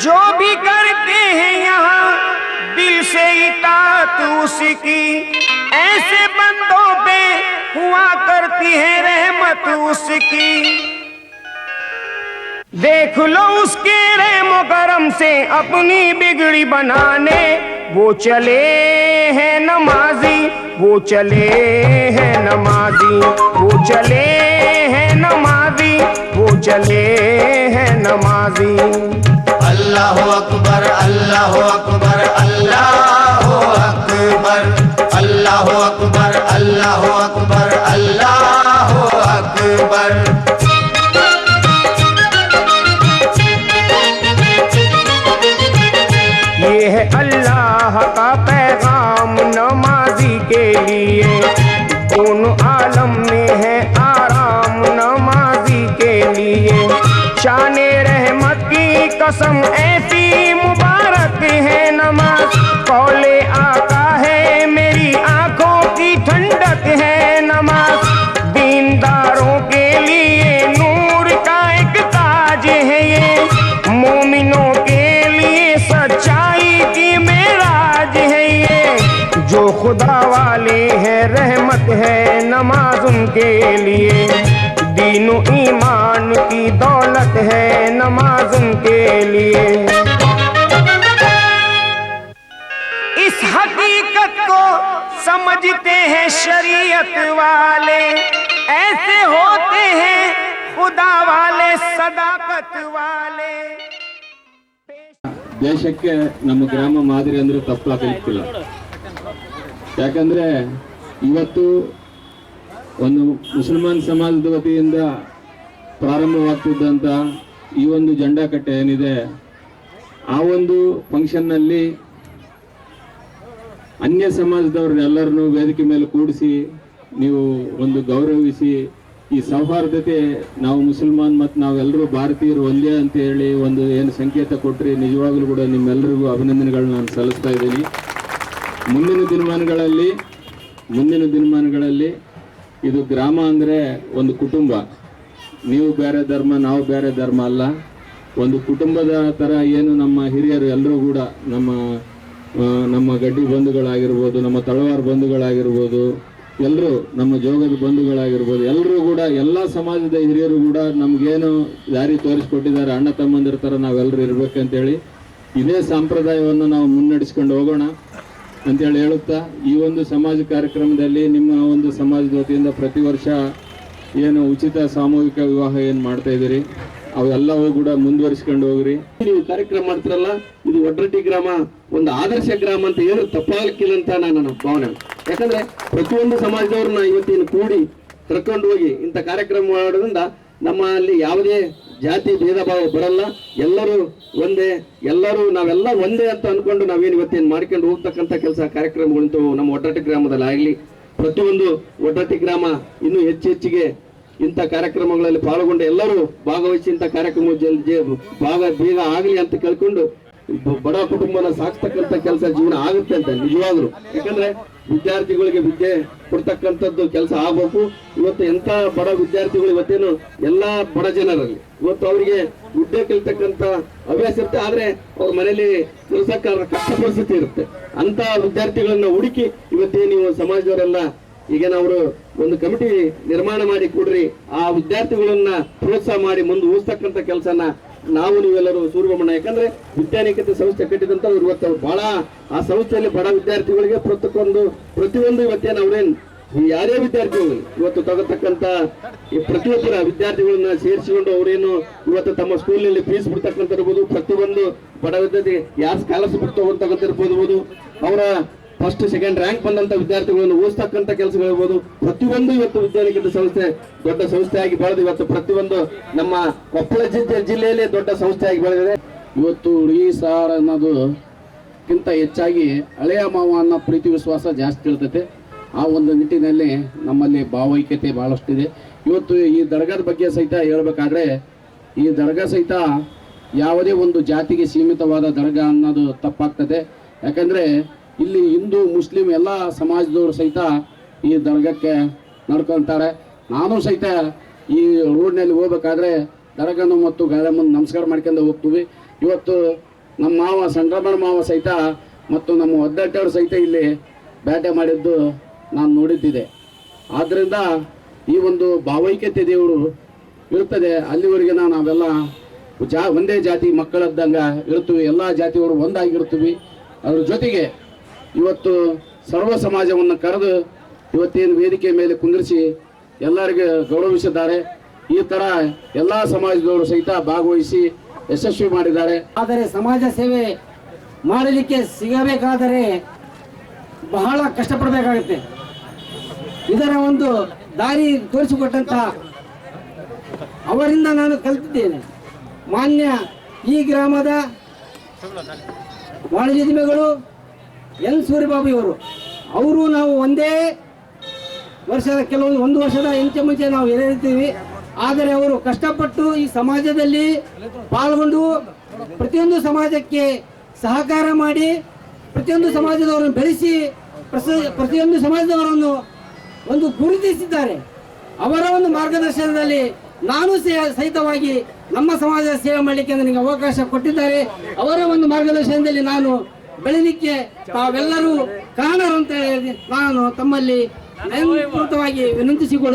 جو بھی کرتے ہیں یہاں دل سے اطاعت اس کی۔ ایسے بندوں پہ ہوا کرتی ہے رحمت اس کی۔ دیکھ لو اس کے رحم و کرم سے اپنی بگڑی بنانے۔ وہ چلے ہیں نمازی، وہ چلے ہیں نمازی۔ وہ چلے ہیں نمازی، وہ چلے ہیں نمازی۔ اللہ اکبر اللہ اکبر اللہ اکبر اللہ اکبر اللہ اکبر اللہ اکبر۔ یہ ہے اللہ کا پیغام۔ قسم ایسی مبارک ہے نماز۔ قول آقا ہے، میری آنکھوں کی ٹھنڈک ہے نماز۔ دینداروں کے لیے نور کا ایک تاج ہے یہ۔ مومنوں کے لیے سچائی کی میراج ہے یہ۔ جو خدا والے ہیں، رحمت ہے نماز ان کے لیے۔ دین و ایمان کی دور समझते हैं शरीयत वाले ऐसे होते हैं खुदा वाले सदाकत वाले ದೇಶಕ್ಕೆ ನಮ್ಮ ಗ್ರಾಮ ಮಾದರಿ ಅಂದ್ರೆ ತಪ್ಪಾಗಲಿಕ್ಕಿಲ್ಲ ಯಾಕಂದ್ರೆ ಇವತ್ತು ಒಂದು ಮುಸಲ್ಮಾನ್ ಸಮಾಜದ ವತಿಯಿಂದ ಪ್ರಾರಂಭವಾಗ್ತಿದ್ದಂಥ ಈ ಒಂದು ಜೆಂಡಾ ಕಟ್ಟೆ ಏನಿದೆ ಆ ಒಂದು ಫಂಕ್ಷನ್ನಲ್ಲಿ ಅನ್ಯ ಸಮಾಜದವ್ರನ್ನೆಲ್ಲರನ್ನು ವೇದಿಕೆ ಮೇಲೆ ಕೂಡಿಸಿ ನೀವು ಒಂದು ಗೌರವಿಸಿ ಈ ಸೌಹಾರ್ದತೆ ನಾವು ಮುಸಲ್ಮಾನ್ ಮತ್ತು ನಾವೆಲ್ಲರೂ ಭಾರತೀಯರು ಒಂದೇ ಅಂತ ಹೇಳಿ ಒಂದು ಏನು ಸಂಕೇತ ಕೊಟ್ಟರೆ ನಿಜವಾಗ್ಲೂ ಕೂಡ ನಿಮ್ಮೆಲ್ಲರಿಗೂ ಅಭಿನಂದನೆಗಳನ್ನ ನಾನು ಸಲ್ಲಿಸ್ತಾ ಇದ್ದೀನಿ. ಮುಂದಿನ ದಿನಮಾನಗಳಲ್ಲಿ ಮುಂದಿನ ದಿನಮಾನಗಳಲ್ಲಿ ಇದು ಗ್ರಾಮ ಅಂದರೆ ಒಂದು ಕುಟುಂಬ. ನೀವು ಬೇರೆ ಧರ್ಮ, ನಾವು ಬೇರೆ ಧರ್ಮ ಅಲ್ಲ. ಒಂದು ಕುಟುಂಬದ ಥರ ಏನು ನಮ್ಮ ಹಿರಿಯರು ಎಲ್ಲರೂ ಕೂಡ ನಮ್ಮ ನಮ್ಮ ಗಡ್ಡಿ ಬಂಧುಗಳಾಗಿರ್ಬೋದು, ನಮ್ಮ ತಳವಾರ ಬಂಧುಗಳಾಗಿರ್ಬೋದು ಎಲ್ಲರೂ ನಮ್ಮ ಜೋಗದ ಬಂಧುಗಳಾಗಿರ್ಬೋದು ಎಲ್ಲರೂ ಕೂಡ, ಎಲ್ಲ ಸಮಾಜದ ಹಿರಿಯರು ಕೂಡ ನಮಗೇನು ದಾರಿ ತೋರಿಸ್ಕೊಟ್ಟಿದ್ದಾರೆ, ಅಣ್ಣ ತಮ್ಮಂದಿರ ಥರ ನಾವೆಲ್ಲರೂ ಇರಬೇಕಂತೇಳಿ ಇದೇ ಸಂಪ್ರದಾಯವನ್ನು ನಾವು ಮುನ್ನಡೆಸ್ಕೊಂಡು ಹೋಗೋಣ ಅಂತೇಳಿ ಹೇಳುತ್ತಾ, ಈ ಒಂದು ಸಮಾಜ ಕಾರ್ಯಕ್ರಮದಲ್ಲಿ ನಿಮ್ಮ ಒಂದು ಸಮಾಜದ ವತಿಯಿಂದ ಪ್ರತಿ ವರ್ಷ ಏನು ಉಚಿತ ಸಾಮೂಹಿಕ ವಿವಾಹ ಏನು ಮಾಡ್ತಾ ಇದ್ದೀರಿ? ಅವೆಲ್ಲವೂ ಕೂಡ ಮುಂದುವರಿಸ್ಕೊಂಡು ಹೋಗ್ರಿ. ನೀವು ಕಾರ್ಯಕ್ರಮ ಮಾಡ್ತಿರಲ್ಲ, ಇದು ಒಡ್ರಟ್ಟಿ ಗ್ರಾಮ, ಒಂದು ಆದರ್ಶ ಗ್ರಾಮ ಅಂತ ಏನು ತಪ್ಪಾಗಲಿಕ್ಕಿಲ್ಲ ಅಂತ ನನ್ನ ಭಾವನೆ. ಯಾಕಂದ್ರೆ ಪ್ರತಿಯೊಂದು ಸಮಾಜದವ್ರನ್ನ ಇವತ್ತಿನ ಕೂಡಿ ಕರ್ಕೊಂಡು ಹೋಗಿ ಇಂಥ ಕಾರ್ಯಕ್ರಮ ಮಾಡೋದ್ರಿಂದ ನಮ್ಮಲ್ಲಿ ಯಾವುದೇ ಜಾತಿ ಭೇದ ಭಾವ ಬರಲ್ಲ. ಎಲ್ಲರೂ ಒಂದೇ, ಎಲ್ಲರೂ ನಾವೆಲ್ಲ ಒಂದೇ ಅಂತ ಅನ್ಕೊಂಡು ನಾವೇನು ಇವತ್ತೇನು ಮಾಡ್ಕೊಂಡು ಹೋಗ್ತಕ್ಕಂಥ ಕೆಲಸ ಕಾರ್ಯಕ್ರಮಗಳಂತೂ ನಮ್ಮ ಒಡ್ರಟ್ಟಿ ಗ್ರಾಮದಲ್ಲಿ ಆಗಲಿ ಪ್ರತಿಯೊಂದು ಒಡ್ರಟ್ಟಿ ಗ್ರಾಮ ಇನ್ನೂ ಹೆಚ್ಚು ಹೆಚ್ಚಿಗೆ ಇಂಥ ಕಾರ್ಯಕ್ರಮಗಳಲ್ಲಿ ಪಾಲ್ಗೊಂಡು ಎಲ್ಲರೂ ಭಾಗವಹಿಸಿ ಇಂಥ ಕಾರ್ಯಕ್ರಮ ಭಾಗ ಬೇಗ ಆಗಲಿ ಅಂತ ಕೇಳ್ಕೊಂಡು ಬಡ ಕುಟುಂಬನ ಸಾಕ್ತಕ್ಕಂಥ ಕೆಲಸ ಜೀವನ ಆಗುತ್ತೆ ಅಂತ ನಿಜವಾಗ್ಲು. ಯಾಕಂದ್ರೆ ವಿದ್ಯಾರ್ಥಿಗಳಿಗೆ ವಿದ್ಯೆ ಕೊಡ್ತಕ್ಕಂಥದ್ದು ಕೆಲಸ ಆಗ್ಬೇಕು. ಇವತ್ತು ಎಂತ ಬಡ ವಿದ್ಯಾರ್ಥಿಗಳು ಇವತ್ತೇನು ಎಲ್ಲಾ ಬಡ ಜನರಲ್ಲಿ. ಇವತ್ತು ಅವರಿಗೆ ವಿದ್ಯೆ ಕಲಿತಕ್ಕಂಥ ಹವ್ಯಾಸ ಇರುತ್ತೆ, ಆದ್ರೆ ಅವ್ರ ಮನೇಲಿ ಕೆಲಸಕ್ಕೆ ಕಷ್ಟ ಪರಿಸ್ಥಿತಿ ಇರುತ್ತೆ. ಅಂತ ವಿದ್ಯಾರ್ಥಿಗಳನ್ನ ಹುಡುಕಿ ಇವತ್ತೇ ನೀವು ಸಮಾಜದವರೆಲ್ಲ ಈಗೇನ ಅವರು ಒಂದು ಕಮಿಟಿ ನಿರ್ಮಾಣ ಮಾಡಿ ಕೊಡ್ರಿ, ಆ ವಿದ್ಯಾರ್ಥಿಗಳನ್ನ ಪ್ರೋತ್ಸಾಹ ಮಾಡಿ ಮುಂದೆ ಊಸ್ತಕ್ಕಂಥ ಕೆಲಸನ ನಾವು ನೀವೆಲ್ಲರೂ ಸೂರ್ಯಮಣ್ಣ ಯಾಕಂದ್ರೆ ವಿದ್ಯಾನಿಕತೆ ಸಂಸ್ಥೆ ಕಟ್ಟಿದಂತ ಇವತ್ತು ಬಹಳ ಆ ಸಂಸ್ಥೆಯಲ್ಲಿ ಬಡ ವಿದ್ಯಾರ್ಥಿಗಳಿಗೆ ಪ್ರತಿಯೊಂದು ಪ್ರತಿಯೊಂದು ಇವತ್ತೇನು ಅವ್ರೇನ್ ಯಾರೇ ವಿದ್ಯಾರ್ಥಿಗಳು ಇವತ್ತು ತಗತಕ್ಕಂತ ಈ ಪ್ರತಿಯೊಬ್ಬರ ವಿದ್ಯಾರ್ಥಿಗಳನ್ನ ಸೇರಿಸಿಕೊಂಡು ಅವರೇನು ಇವತ್ತು ತಮ್ಮ ಸ್ಕೂಲ್ನಲ್ಲಿ ಫೀಸ್ ಬಿಡ್ತಕ್ಕಂಥ ಇರ್ಬೋದು ಪ್ರತಿಯೊಂದು ಬಡ ವಿದ್ಯಾರ್ಥಿ ಯಾರು ಸ್ಕಾಲರ್ಶಿಪ್ ತಗೊಂತಕ್ಕಂಥ ಇರ್ಬೋದು ಅವರ ಫಸ್ಟ್ ಸೆಕೆಂಡ್ ರ್ಯಾಂಕ್ ಬಂದಂತ ವಿದ್ಯಾರ್ಥಿಗಳನ್ನು ಓದಿಸ್ತಕ್ಕಂಥ ಕೆಲಸಗಳಿರ್ಬೋದು ಪ್ರತಿಯೊಂದು ಇವತ್ತು ವಿದ್ಯಾನಿಕೇತ ಸಂಸ್ಥೆ ದೊಡ್ಡ ಸಂಸ್ಥೆಯಾಗಿ ಬೆಳೆದು ಇವತ್ತು ಪ್ರತಿಯೊಂದು ನಮ್ಮ ಕೊಪ್ಪಳ ಜಿಲ್ಲೆ, ಜಿಲ್ಲೆಯಲ್ಲಿ ದೊಡ್ಡ ಸಂಸ್ಥೆಯಾಗಿ ಬೆಳೆದಿದೆ. ಇವತ್ತು ಹುಡುಗಿ ಸಾರ್ ಅನ್ನೋದುಕ್ಕಿಂತ ಹೆಚ್ಚಾಗಿ ಹಳೆಯ ಮಾವ ಅನ್ನೋ ಪ್ರೀತಿ, ವಿಶ್ವಾಸ ಜಾಸ್ತಿ ಇರ್ತೈತೆ. ಆ ಒಂದು ನಿಟ್ಟಿನಲ್ಲಿ ನಮ್ಮಲ್ಲಿ ಭಾವೈಕ್ಯತೆ ಭಾಳಷ್ಟಿದೆ ಇವತ್ತು ಈ ದರ್ಗಾದ ಬಗ್ಗೆ ಸಹಿತ ಹೇಳಬೇಕಾದ್ರೆ, ಈ ದರ್ಗಾ ಸಹಿತ ಯಾವುದೇ ಒಂದು ಜಾತಿಗೆ ಸೀಮಿತವಾದ ದರ್ಗಾ ಅನ್ನೋದು ತಪ್ಪಾಗ್ತದೆ. ಯಾಕಂದರೆ ಇಲ್ಲಿ ಹಿಂದೂ, ಮುಸ್ಲಿಂ ಎಲ್ಲ ಸಮಾಜದವರು ಸಹಿತ ಈ ದರ್ಗಕ್ಕೆ ನಡ್ಕೊತಾರೆ. ನಾನು ಸಹಿತ ಈ ರೋಡ್ನಲ್ಲಿ ಹೋಗ್ಬೇಕಾದ್ರೆ ದರಗನ್ನು ಮತ್ತು ಮುಂದೆ ನಮಸ್ಕಾರ ಮಾಡ್ಕೊಂಡು ಹೋಗ್ತೀವಿ. ಇವತ್ತು ನಮ್ಮ ಮಾವ ಸಂಕ್ರಮಣ ಮಾವ ಸಹಿತ ಮತ್ತು ನಮ್ಮ ಒದ್ದಟ್ಟವರು ಸಹಿತ ಇಲ್ಲಿ ಬೇಟೆ ಮಾಡಿದ್ದು ನಾನು ನೋಡಿದ್ದಿದೆ. ಆದ್ದರಿಂದ ಈ ಒಂದು ಭಾವೈಕ್ಯತೆ ದೇವರು ಇರ್ತದೆ. ಅಲ್ಲಿವರೆಗೆ ನಾವು ನಾವೆಲ್ಲ ಜಾ, ಒಂದೇ ಜಾತಿ ಮಕ್ಕಳದ್ದಂಗೆ ಇರ್ತೀವಿ. ಎಲ್ಲ ಜಾತಿಯವರು ಒಂದಾಗಿರ್ತೀವಿ. ಅದ್ರ ಜೊತೆಗೆ ಇವತ್ತು ಸರ್ವ ಸಮಾಜವನ್ನು ಕರೆದು ಇವತ್ತೇನು ವೇದಿಕೆ ಮೇಲೆ ಕುಂದಿರಿಸಿ ಎಲ್ಲರಿಗೆ ಗೌರವಿಸಿದ್ದಾರೆ. ಈ ಥರ ಎಲ್ಲ ಸಮಾಜದವರು ಸಹಿತ ಭಾಗವಹಿಸಿ ಯಶಸ್ವಿ ಮಾಡಿದ್ದಾರೆ. ಆದರೆ ಸಮಾಜ ಸೇವೆ ಮಾಡಲಿಕ್ಕೆ ಸಿಗಬೇಕಾದರೆ ಬಹಳ ಕಷ್ಟಪಡಬೇಕಾಗುತ್ತೆ. ಇದರ ಒಂದು ದಾರಿ ತೋರಿಸಿಕೊಟ್ಟಂತ ಅವರಿಂದ ನಾನು ಕಲಿತಿದ್ದೇನೆ. ಮಾನ್ಯ ಈ ಗ್ರಾಮದ ವಾಣಿಜ್ಯೋದ್ಯಮಿಗಳು ಎನ್ ಸೂರ್ಯಬಾಬು ಇವರು? ಅವರು ನಾವು ಒಂದೇ ವರ್ಷದ ಕೆಲವೊಂದು ಒಂದು ವರ್ಷದ ಇಂಚೆ ಮುಂಚೆ ನಾವು ಎದುರಿರ್ತೀವಿ ಆದರೆ ಅವರು ಕಷ್ಟಪಟ್ಟು ಈ ಸಮಾಜದಲ್ಲಿ ಪಾಲ್ಗೊಂಡು ಪ್ರತಿಯೊಂದು ಸಮಾಜಕ್ಕೆ ಸಹಕಾರ ಮಾಡಿ ಪ್ರತಿಯೊಂದು ಸಮಾಜದವರನ್ನು ಬೆಳೆಸಿ ಪ್ರತಿಯೊಂದು ಸಮಾಜದವರನ್ನು ಒಂದು ಗುರುತಿಸಿದ್ದಾರೆ. ಅವರ ಒಂದು ಮಾರ್ಗದರ್ಶನದಲ್ಲಿ ನಾನು ಸಹಿತವಾಗಿ ನಮ್ಮ ಸಮಾಜದ ಸೇವೆ ಮಾಡಲಿಕ್ಕೆ ನನಗೆ ಅವಕಾಶ ಕೊಟ್ಟಿದ್ದಾರೆ. ಅವರ ಒಂದು ಮಾರ್ಗದರ್ಶನದಲ್ಲಿ ನಾನು ಬೆಳಿಲಿಕ್ಕೆ ತಾವೆಲ್ಲರೂ ಕಾರಣರು ಅಂತ ಹೇಳಿ ನಾನು ತಮ್ಮಲ್ಲಿ ವಿನಂತಿಸಿಕೊಳ್ಳ